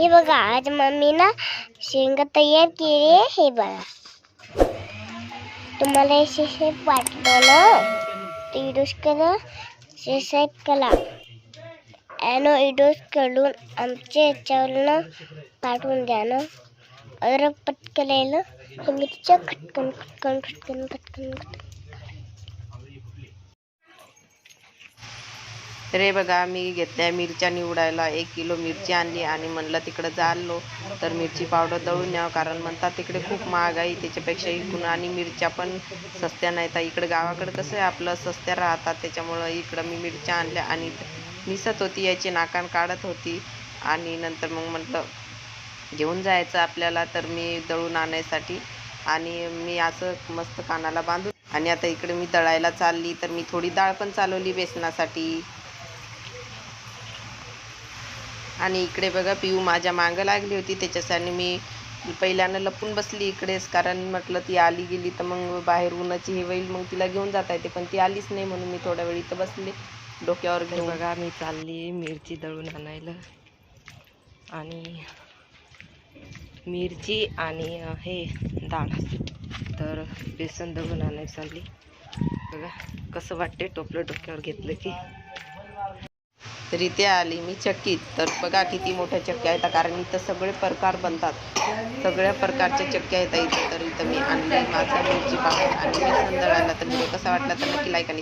हे बघा आज मम्मी ना शेंगा तयार केली आहे. हे बघा. तुम्हाला हे शेप वाटलं ना? तर इडोस करा सबस्क्राईब करा. ॲनो इडोस करून आमच्या याच्यावर ना पाठवून द्या ना. अर पटकलेलं. यायला हे मिरच्या खटकन खटकन खटकन खटकन खटकन. तर हे बघा मी घेतल्या मिरच्या निवडायला. एक किलो मिरची आणली आणि म्हणलं तिकडं चाललो. तर मिरची पावडर दळून न्यावं कारण म्हणतात तिकडे खूप महाग आहे. त्याच्यापेक्षा इकडून आणि मिरच्या पण सस्त्या नाही तर इकडं गावाकडं कसं आहे आपलं सस्त्या राहतात. त्याच्यामुळं इकडं मी मिरच्या आणल्या आणि निसत होती याची नाकान काढत होती. आणि नंतर मग म्हटलं घेऊन जायचं आपल्याला तर मी दळून आणायसाठी. आणि मी असं मस्त कानाला बांधून आणि आता इकडे मी दळायला चालली. तर मी थोडी डाळ पण चालवली बेसनासाठी. आणि इकडे बघा पिऊ माझ्या मागं लागली होती. त्याच्यासाठी मी पहिल्यानं लपून बसली इकडेच. कारण म्हटलं ती आली गेली तर मग बाहेर उन्हाची हे होईल मग तिला घेऊन जाता येते. पण ती आलीच नाही म्हणून मी थोड्या वेळ इथं बसले. डोक्यावर घेऊन. बघा मी चालली मिरची दळून आणायला. आणि मिरची आणि हे डाळ. तर बेसन दळून आणायला चालली. बघा कसं वाटते टोपलं डोक्यावर घेतलं की? तर इथे आली मी चक्कीत. तर बघा किती मोठ्या चक्क्या येतात कारण इथं सगळे प्रकार बनतात. सगळ्या प्रकारच्या चक्क्या येतात इथं. तर इथं मी आणली माझा मिरची पाहून आणि मी संदळाला तर व्हिडिओ कसा वाटला तर नक्की लाईक आणि